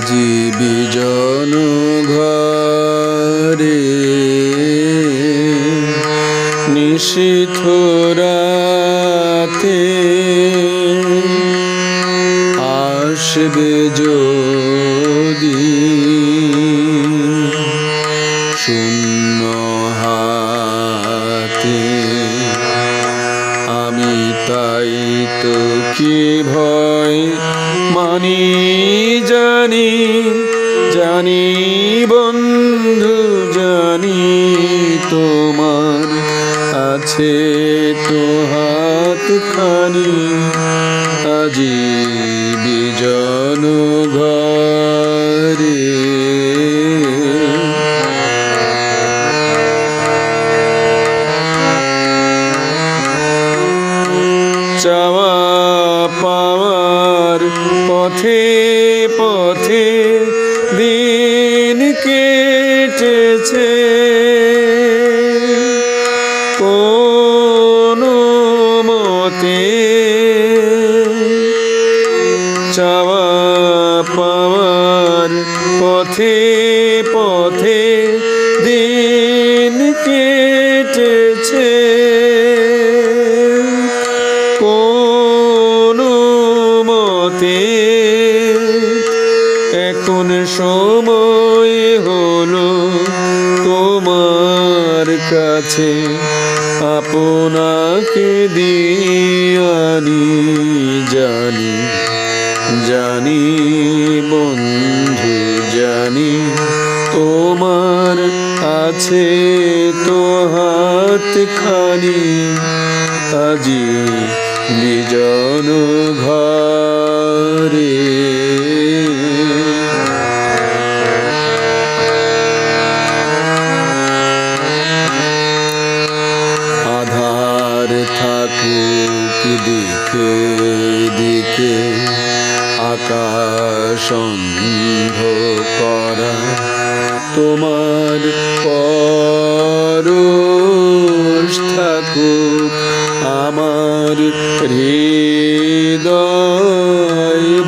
আজি বিজন ঘরে। নিশীথ আসবে যদি শূন্য হাতে। আমি তাই তো কি ভয় মানি জানি জানি বন্ধু জানি তোমার আছে তো হাত খানি আজি বিজন ঘরে। চাওয়া পথে দিন কেটেছে। কোনো মতে চাওয়া পাওয়ার পথে পথে সময় হলো তোমার কাছে আপনাকে দিয়ানি, জানি জানি বন্ধু, জানি তোমার আছে তো হাত খানি আজি বিজন ঘরে। দিকে আকাশ অন্ধ করা তোমার পরশ থাকুক আমার হৃদয়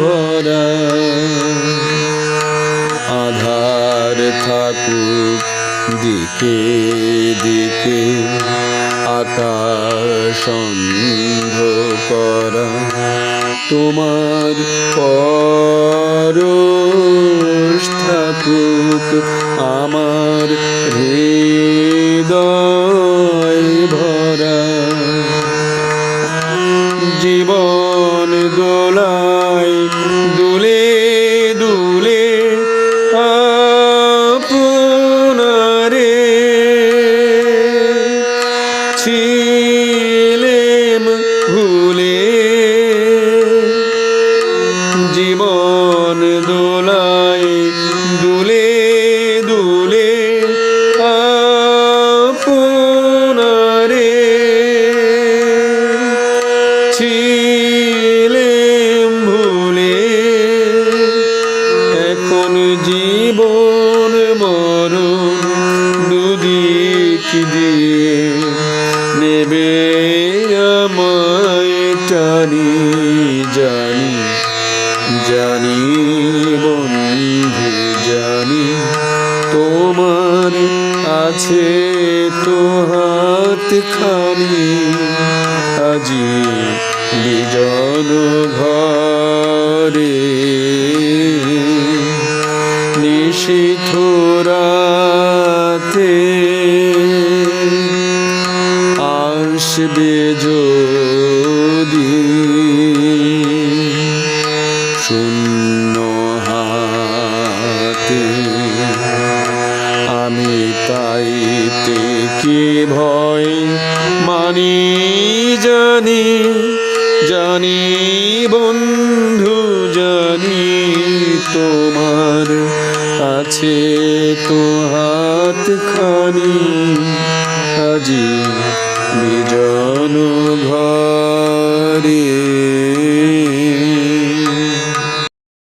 ভরা। আধার থাকুক দিকে দিকে, আকাশ অন্ধ করা তোমার পরশ থাকুক আমার হৃদয় ভরা। জীবন দুলে দুলে জীবন দোলায় দুলে দুলে আপনারে। ছিলেম ভুলে, এখন জীবন মরণ দুদিক দিয়ে নেবে আমায় টানি, জানি জানি। তো হাত খানি আজি বিজন ঘরে রাতে আসবে যদি শূন্য হাতে আমি তাইতে কি ভয়? মানি জানি জানি বন্ধু জানি তোমার আছে তো হাত খানি আজি